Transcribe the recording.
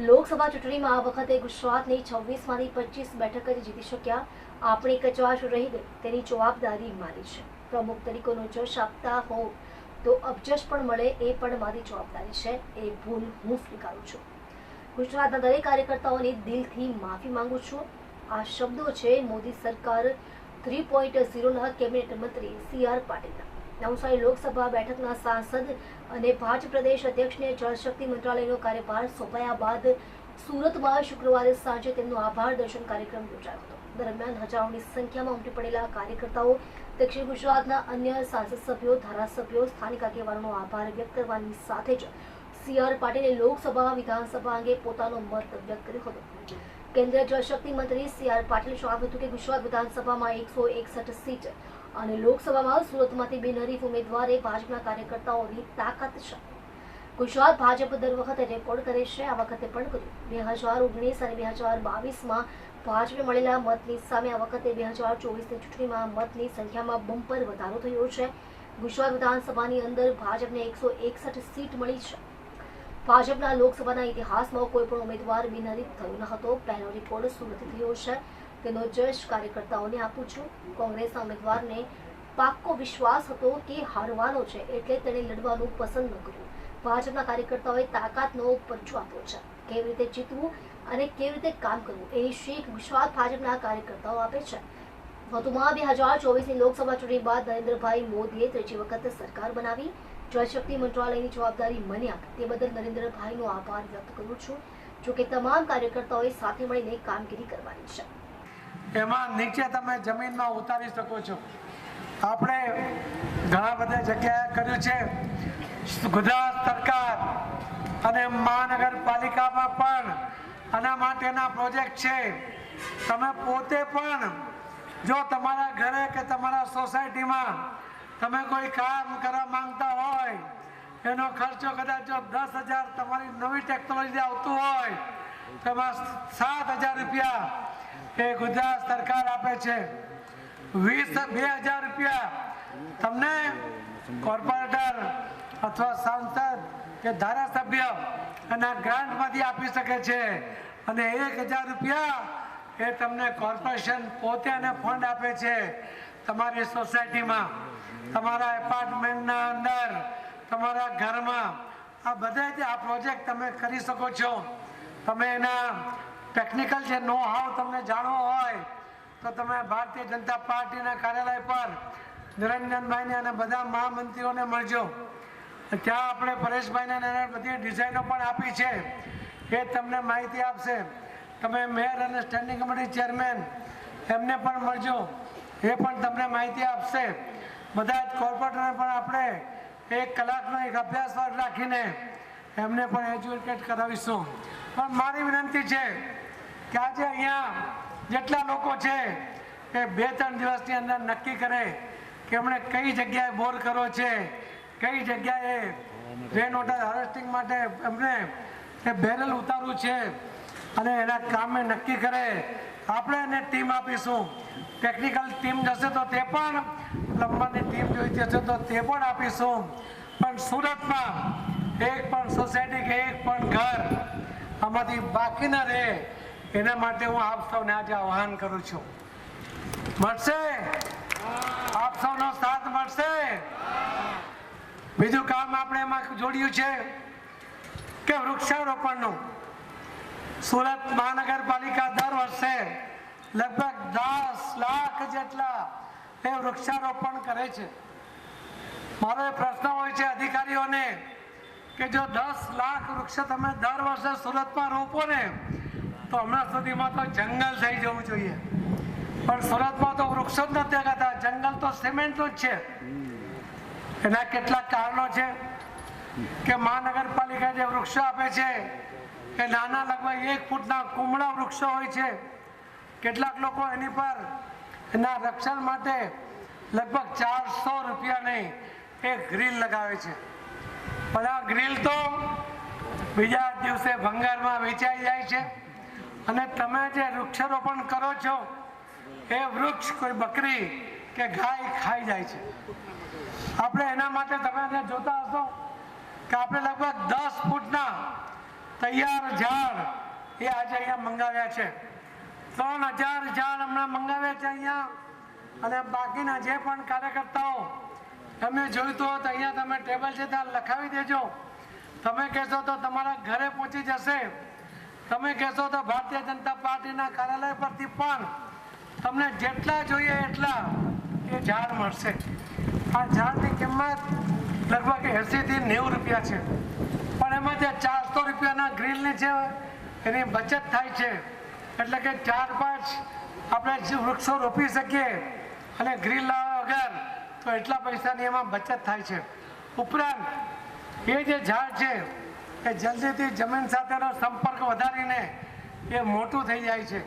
લોકસભા ચૂંટણીમાં આ વખતે ગુજરાતની છવ્વીસમાંથી પચીસ બેઠક જ જીતી શક્યા. આપણી કચવાશ રહી ગઈ તેની જવાબદારી મારી છે. પ્રમુખ તરીકેનો જશ આપતા હોવ તો અબજશ પણ મળે, એ પણ મારી જવાબદારી છે. એ ભૂલ હું સ્વીકારું છું. ગુજરાતના દરેક કાર્યકર્તાઓની દિલથી માફી માંગુ છું. આ શબ્દો છે મોદી સરકાર. થ્રી પોઈન્ટ ઝીરોના કેબિનેટ મંત્રી સી આર પાટીલના. નવસારી લોકસભા બેઠકના સાંસદ અને ભાજપ પ્રદેશ અધ્યક્ષને જળશક્તિ મંત્રાલયનો કાર્યભાર સોંપાયા બાદ સુરતમાં શુક્રવારે સાંજે તેમનો આભાર દર્શન કાર્યક્રમ યોજાયો હતો. દરમિયાન હજારોની સંખ્યામાં ઉમટી પડેલા કાર્યકર્તાઓ, દક્ષિણ ગુજરાતના અન્ય સાંસદ સભ્યો, ધારાસભ્યો, સ્થાનિક આગેવાનોનો આભાર વ્યક્ત કરવાની સાથે જ સી આર પાટીલે લોકસભા વિધાનસભા અંગે પોતાનો મત વ્યક્ત કર્યો હતો. કેન્દ્રીય જળશક્તિ મંત્રી સી આર પાટીલે જણાવ્યું હતું કે ગુજરાત વિધાનસભામાં એકસો એકસઠ સીટ અને લોકસભામાં સુરતમાંથી બિનહરીફ ઉમેદવારે ભાજપના કાર્યકર્તાઓની તાકાત છે. ગુજરાત ભાજપ દર વખતે રેકોર્ડ કરે છે. આ વખતે પણ કર્યું. બે હજાર ઓગણીસ અને બે હજાર બાવીસમાં ભાજપે મળેલા મતની સામે આ વખતે બે હજાર ચોવીસની ચૂંટણીમાં મતની સંખ્યામાં બમ્પર વધારો થયો છે. ગુજરાત વિધાનસભાની અંદર ભાજપને એકસો એકસઠ સીટ મળી છે. ભાજપના લોકસભાના ઇતિહાસમાં કોઈ પણ ઉમેદવાર બિનહરીફ થયો ન હતો. પહેલો રેકોર્ડ સુરતથી થયો છે. તેનો જશ કાર્યકર્તાઓને આપું છું. કોંગ્રેસના ઉમેદવારને પાક્કો વિશ્વાસ હતો કે હારવાનો છે એટલે તેણે લડવાનું પસંદ ન કર્યું. ભાજપના કાર્યકર્તાઓએ તાકાતનો પરચો આપ્યો છે. કેવી રીતે જીતવું અને કેવી રીતે કામ કરવું એ શીખ વિશ્વાસ ભાજપના કાર્યકર્તાઓ આપે છે. વધુમાં બે હજાર ચોવીસની લોકસભા ચૂંટણી બાદ નરેન્દ્રભાઈ મોદીએ ત્રીજી વખત સરકાર બનાવી. જળશક્તિ મંત્રાલયની જવાબદારી મન્યા તે બદલ નરેન્દ્રભાઈનો આભાર વ્યક્ત કરું છું. જોકે તમામ કાર્યકર્તાઓએ સાથે મળીને કામગીરી કરવાની છે. એમાં નીચે તમે જમીનમાં ઉતારી શકો છો. આપણે ઘણા બધા જગ્યાએ કર્યું છે. ગુજરાત સરકાર અને મહાનગરપાલિકામાં પણ આના માટેના પ્રોજેક્ટ છે. તમે પોતે પણ જો તમારા ઘરે કે તમારા સોસાયટીમાં તમે કોઈ કામ કરવા માંગતા હોય એનો ખર્ચો કદાચ જો દસ હજાર તમારી નવી ટેકનોલોજી આવતું હોય તો એમાં સાત હજાર રૂપિયા એ ગુજરાત સરકાર આપે છે. વીસ, બે હજાર રૂપિયા તમને કોર્પોરેટર અથવા સાંસદ કે ધારાસભ્ય એના ગ્રાન્ટમાંથી આપી શકે છે અને એક હજાર રૂપિયા એ તમને કોર્પોરેશન પોતે એને ફંડ આપે છે. તમારી સોસાયટીમાં, તમારા એપાર્ટમેન્ટના અંદર તમારા ઘરમાં આ બધા આ પ્રોજેક્ટ તમે કરી શકો છો, તમે એના ટેકનિકલ જે નો હાવ તમને જાણવો હોય, તો તમે ભારતીય જનતા પાર્ટીના કાર્યાલય પર નિરંજનભાઈને અને બધા મહામંત્રીઓને મળજો. ત્યાં આપણે પરેશભાઈને એને બધી ડિઝાઇનો પણ આપી છે, એ તમને માહિતી આપશે. તમે મેયર અને સ્ટેન્ડિંગ કમિટી ચેરમેન એમને પણ મળજો, એ પણ તમને માહિતી આપશે. બધા જ કોર્પોરેટરને પણ આપણે એક કલાકનો એક અભ્યાસ વર્ગ રાખીને એમને પણ એજ્યુકેટ કરાવીશું. પણ મારી વિનંતી છે કે આજે અહીંયા જેટલા લોકો છે એ બે ત્રણ દિવસની અંદર નક્કી કરે કે એમણે કઈ જગ્યાએ બોર કરવો છે, કઈ જગ્યાએ રેન વોટર હાર્વેસ્ટિંગ માટે એમને એ બેરલ ઉતારવું છે અને એના કામે નક્કી કરે. આપણે એને ટીમ આપીશું. ટેકનિકલ ટીમ જશે તો તે પણ પ્લમ્બરની ટીમ જોઈતી તો તે પણ આપીશું. પણ સુરતમાં એક પણ સોસાયટી કે એક પણ ઘર આમાંથી બાકી ન રહે, એના માટે હું આપ સૌને આજે આહ્વાન કરું છું. મળશે? આપ સૌનો સાથ મળશે? બીજું કામ આપણે એમાં જોડ્યું છે કે વૃક્ષારોપણનું. સુરત મહાનગરપાલિકા દર વર્ષે લગભગ દસ લાખ જેટલા એ વૃક્ષારોપણ કરે છે. મારો એ પ્રશ્ન હોય છે અધિકારીઓને કે જો દસ લાખ વૃક્ષ તમે દર વર્ષે સુરતમાં રોપો ને, તો હમણાં સુધીમાં તો જંગલ થઈ જવું જોઈએ. પણ સુરતમાં તો વૃક્ષો જ નથી કરતા જંગલ તો સિમેન્ટનું જ છે. એના કેટલાક કારણો છે કે મહાનગરપાલિકા જે વૃક્ષો આપે છે, એ નાના લગભગ એક ફૂટના કુમળા વૃક્ષો હોય છે. કેટલાક લોકો એની પર એના રક્ષણ માટે લગભગ ચારસો રૂપિયાની એક ગ્રીલ લગાવે છે. પણ આ ગ્રીલ તો બીજા દિવસે ભંગારમાં વેચાઈ જાય છે. અને તમે જે વૃક્ષારોપણ કરો છો, એ વૃક્ષ કોઈ બકરી કે ગાય ખાઈ જાય છે. આપણે એના માટે તમે જે જોતા હશો કે આપણે લગભગ દસ ફૂટના તૈયાર ઝાડ એ આજે અહીંયા મંગાવ્યા છે. ત્રણ હજાર ઝાડ હમણાં મંગાવ્યા છે અહીંયા. અને બાકીના જે પણ કાર્યકર્તાઓ તમે જોયું તો અહીંયા તમે ટેબલ છે ત્યાં લખાવી દેજો. તમે કહેશો તો તમારા ઘરે પહોંચી જશે. તમે કહેશો તો ભારતીય જનતા પાર્ટીના કાર્યાલય પરથી પણ. તમને જેટલા જોઈએ એટલા એ ઝાડ મળશે. આ ઝાડની કિંમત લગભગ એંસીથી નેવું રૂપિયા છે. પણ એમાં જે ચારસો રૂપિયાના ગ્રીલની છે એની બચત થાય છે, એટલે કે ચાર પાંચ આપણે વૃક્ષો રોપી શકીએ અને ગ્રીલ લાવ્યા વગર તો એટલા પૈસાની એમાં બચત થાય છે. ઉપરાંત, એ જે ઝાડ છે, એ જલ્દીથી જમીન સાથેનો સંપર્ક વધારીને એ મોટું થઈ જાય છે.